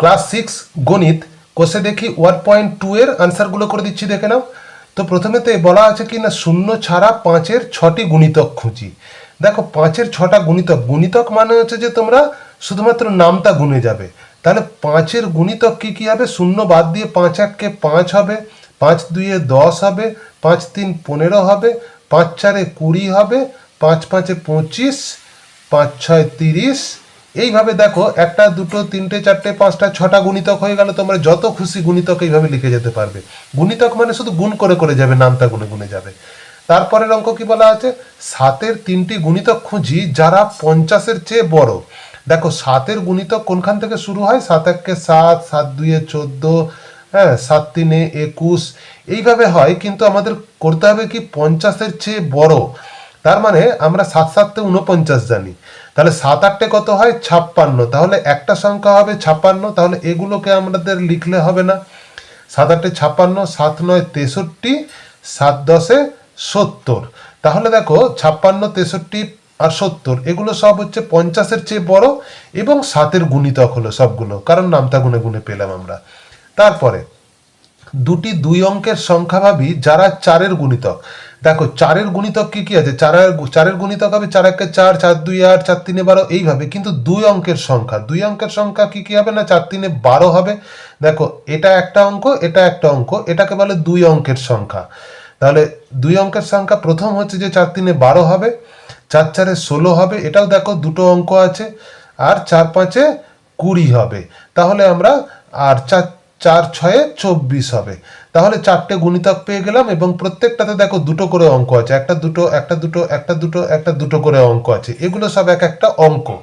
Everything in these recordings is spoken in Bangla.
ক্লাস সিক্স গণিত, কোষে দেখি ওয়ান পয়েন্ট টু এর আনসারগুলো করে দিচ্ছি, দেখে নাও। তো প্রথমেতে বলা আছে কি না, শূন্য ছাড়া পাঁচের ছটি গুণিতক খুঁজি। দেখো, পাঁচের ছটা গুণিতক গুণিতক মানে হচ্ছে যে তোমরা শুধুমাত্র নামটা গুনে যাবে। তাহলে পাঁচের গুণিতক কি কি হবে? শূন্য বাদ দিয়ে পাঁচ এককে পাঁচ হবে, পাঁচ দুইয়ে দশ হবে, পাঁচ তিন পনেরো হবে, পাঁচ চারে কুড়ি হবে, পাঁচ পাঁচে পঁচিশ, পাঁচ ছয় তিরিশ এইভাবে দেখো, একটা, দুটো, তিনটে, চারটে, পাঁচটা, ছটা গুণিতক হয়ে গেল, তোমরা যত খুশি গুণিতক এইভাবে লিখে যেতে পারবে। গুণিতক মানে শুধু গুণ করে করে যাবে, নামটা গুনে গুনে যাবে। তারপরের অঙ্ক কি বলা আছে? সাতের তিনটি গুণিতক খুঁজি যারা পঞ্চাশের চেয়ে বড়। দেখো, সাতের গুণিতক কোনখান থেকে শুরু হয়? সাত এককে সাত সাত দুইয়ে চোদ্দ হ্যাঁ সাত তিনে একুশ। এইভাবে হয়, কিন্তু আমাদের করতে হবে কি? পঞ্চাশের চেয়ে বড়। তার মানে আমরা সাত সাততে উনপঞ্চাশ জানি। তাহলে সাত আটটে কত হয়? ছাপ্পান্ন। তাহলে একটা সংখ্যা হবে ছাপ্পান্ন, তাহলে এগুলোকে আমাদের লিখলে হবে না। সাত আটটে ছাপ্পান্ন, সাত নয় তেষট্টি, সাত দশে সত্তর। তাহলে দেখো, ছাপ্পান্ন, তেষট্টি আর সত্তর, এগুলো সব হচ্ছে পঞ্চাশের চেয়ে বড় এবং সাতের গুণিতক হলো সবগুলো। কারণ নামটা গুনে গুনে পেলাম আমরা। তারপরে, দুটি দুই অঙ্কের সংখ্যা ভাবি যারা চারের গুণিতক দেখো, চারের গুণিতক কি কি আছে? চারের চারের গুণিতক হবে চার একে চার চার দুই আট, চার তিনে বারো, এইভাবে। কিন্তু দুই অঙ্কের সংখ্যা, দুই অঙ্কের সংখ্যা কি কি হবে না? চার তিনে বারো হবে। দেখো, এটা একটা অঙ্ক, এটা একটা অঙ্ক, এটাকে বলে দুই অঙ্কের সংখ্যা। তাহলে দুই অঙ্কের সংখ্যা প্রথম হচ্ছে যে চার তিনে বারো হবে, চার চারে ষোলো হবে, এটাও দেখো দুটো অঙ্ক আছে, আর চার পাঁচে কুড়ি হবে। তাহলে আমরা আর চার চার ছয়ে চব্বিশ হবে। তাহলে চারটে গুণিতক পেয়ে গেলাম এবং প্রত্যেকটাতে দেখো দুটো করে অঙ্ক আছে। একটা দুটো একটা দুটো একটা দুটো একটা দুটো করে অঙ্ক আছে। এগুলো সব এক একটা অঙ্ক।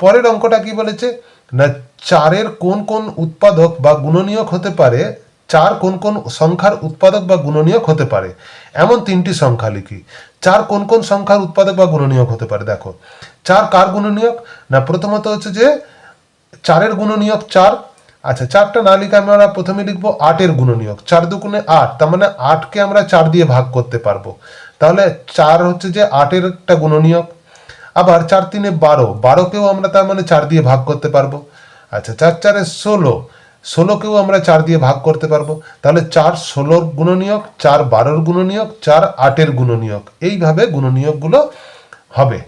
পরের অঙ্কটা কি বলেছে? না, চারের কোন কোন উৎপাদক বা গুণনীয়ক হতে পারে? চার কোন কোন সংখ্যার উৎপাদক বা গুণনীয়ক হতে পারে? এমন তিনটি সংখ্যা লিখি। চার কোন কোন সংখ্যার উৎপাদক বা গুণনীয়ক হতে পারে? দেখো, চার কার গুণনীয়ক? না, প্রথমত হচ্ছে যে, চারের গুণনীয়ক চার আচ্ছা চারটা না লিখে আমরা প্রথমে লিখব আটের গুণনীয়ক। চার দুগুণে আট, তার মানে আটকে আমরা চার দিয়ে ভাগ করতে পারব। তাহলে চার হচ্ছে যে আটের একটা গুণনীয়ক। আবার চার তিনে বারো, বারোকেও আমরা তার মানে চার দিয়ে ভাগ করতে পারব। আচ্ছা চার চারে ষোলো, ষোলোকেও আমরা চার দিয়ে ভাগ করতে পারব। তাহলে চার ষোলোর গুণনীয়ক, চার বারোর গুণনীয়ক, চার আটের গুণনীয়ক, এইভাবে গুণনীয়কগুলো হবে।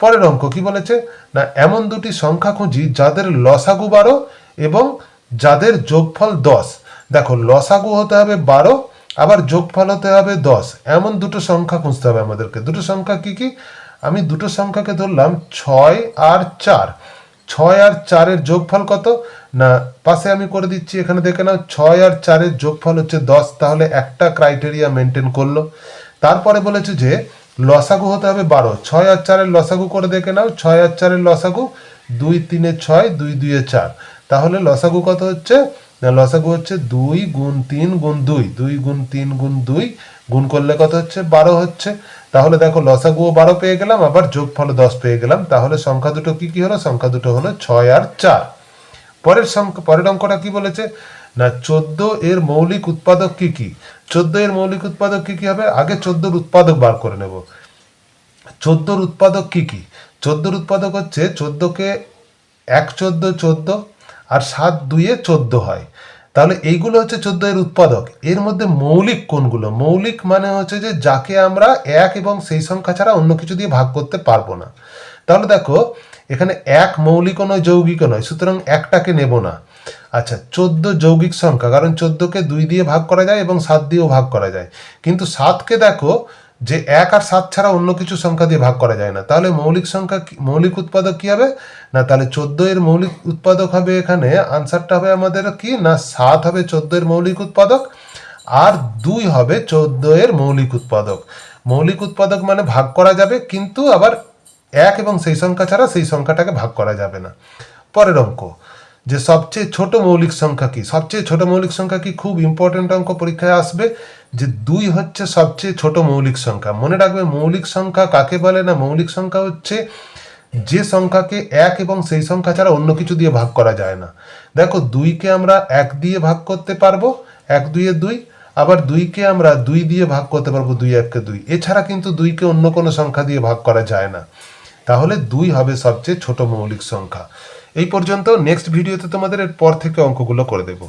পরের অঙ্ক কি বলেছে? না, এমন দুটি সংখ্যা খুঁজি যাদের লসাগু বারো এবং যাদের যোগফল দশ। দেখো, লসাগু হতে হবে বারো, আবার যোগফল হতে হবে দশ। এমন দুটো সংখ্যা খুঁজতে হবে আমাদেরকে। দুটো সংখ্যা কি কি? আমি দুটো সংখ্যাকে ধরলাম ছয় আর চার। ছয় আর চারের যোগফল কত? না, পাশে আমি করে দিচ্ছি, এখানে দেখে নাও, ছয় আর চারের যোগফল হচ্ছে দশ, তাহলে একটা ক্রাইটেরিয়া মেনটেন করল। তারপরে বলেছে যে, লসাগু হতে হবে বারো। ছয় আর চারের লসাগু করে দেখে নাও, ছয় আর চারের লসাগু দুই তিনে ছয়, দুই দুইয়ে চার। তাহলে লসাগু কত হচ্ছে? লসাগু হচ্ছে দুই গুণ তিন গুণ দুই। দুই গুণ তিন গুণ দুই গুণ করলে কত হচ্ছে? বারো হচ্ছে। তাহলে দেখো, লসাগুও বারো পেয়ে গেলাম, আবার যোগ যোগফল দশ পেয়ে গেলাম। তাহলে সংখ্যা দুটো কি কি হলো? সংখ্যা দুটো হলো ছয় আর চার। পরের সংখ্যা, পরের অঙ্কটা কি বলেছে? না, চোদ্দ এর মৌলিক উৎপাদক কি কি? চোদ্দ এর মৌলিক উৎপাদক কি কি হবে? আগে চোদ্দোর উৎপাদক বার করে নেব। চোদ্দোর উৎপাদক কি কি? চোদ্দোর উৎপাদক হচ্ছে চোদ্দোকে এক চোদ্দ চোদ্দ আর সাত দুইয়ে চোদ্দ হয়। তাহলে এইগুলো হচ্ছে চোদ্দ এর উৎপাদক। এর মধ্যে মৌলিক কোনগুলো? মৌলিক মানে হচ্ছে যে যাকে আমরা এক এবং সেই সংখ্যা ছাড়া অন্য কিছু দিয়ে ভাগ করতে পারব না। তাহলে দেখো, এখানে এক মৌলিকও নয়, যৌগিকও নয়, সুতরাং একটাকে নেব না। আচ্ছা চোদ্দ যৌগিক সংখ্যা, কারণ চোদ্দকে দুই দিয়ে ভাগ করা যায় এবং সাত দিয়েও ভাগ করা যায়। কিন্তু সাতকে দেখো যে এক আর সাত ছাড়া অন্য কিছু সংখ্যা দিয়ে ভাগ করা যায় না। তাহলে মৌলিক সংখ্যা মৌলিক উৎপাদক কি হবে? না, তাহলে চোদ্দ এর মৌলিক উৎপাদক হবে এখানে। আনসারটা হবে আমাদের কি? না, সাত হবে চোদ্দ এর মৌলিক উৎপাদক, আর দুই হবে চোদ্দ এর মৌলিক উৎপাদক। মৌলিক উৎপাদক মানে ভাগ করা যাবে, কিন্তু আবার এক এবং সেই সংখ্যা ছাড়া সেই সংখ্যাটাকে ভাগ করা যাবে না। পরের অঙ্ক। যে সবচেয়ে ছোট মৌলিক সংখ্যা কি? সবচেয়ে ছোট মৌলিক সংখ্যা কি? খুব ইম্পর্টেন্ট অঙ্ক পরীক্ষায় আসবে যে দুই হচ্ছে সবচেয়ে ছোট মৌলিক সংখ্যা। মনে রাখবে, মৌলিক সংখ্যা কাকে বলে না? মৌলিক সংখ্যা হচ্ছে যে সংখ্যাকে এক এবং সেই সংখ্যা ছাড়া অন্য কিছু দিয়ে ভাগ করা যায় না। দেখো, দুইকে আমরা এক দিয়ে ভাগ করতে পারব, এক দুইয়ে দুই, আবার দুইকে আমরা দুই দিয়ে ভাগ করতে পারব, দুই এককে দুই। এছাড়া কিন্তু দুইকে অন্য কোনো সংখ্যা দিয়ে ভাগ করা যায় না। তাহলে দুই হবে সবচেয়ে ছোট মৌলিক সংখ্যা। এই পর্যন্ত নেক্সট ভিডিওতে তোমাদের পর থেকে অঙ্কগুলো করে দেবো।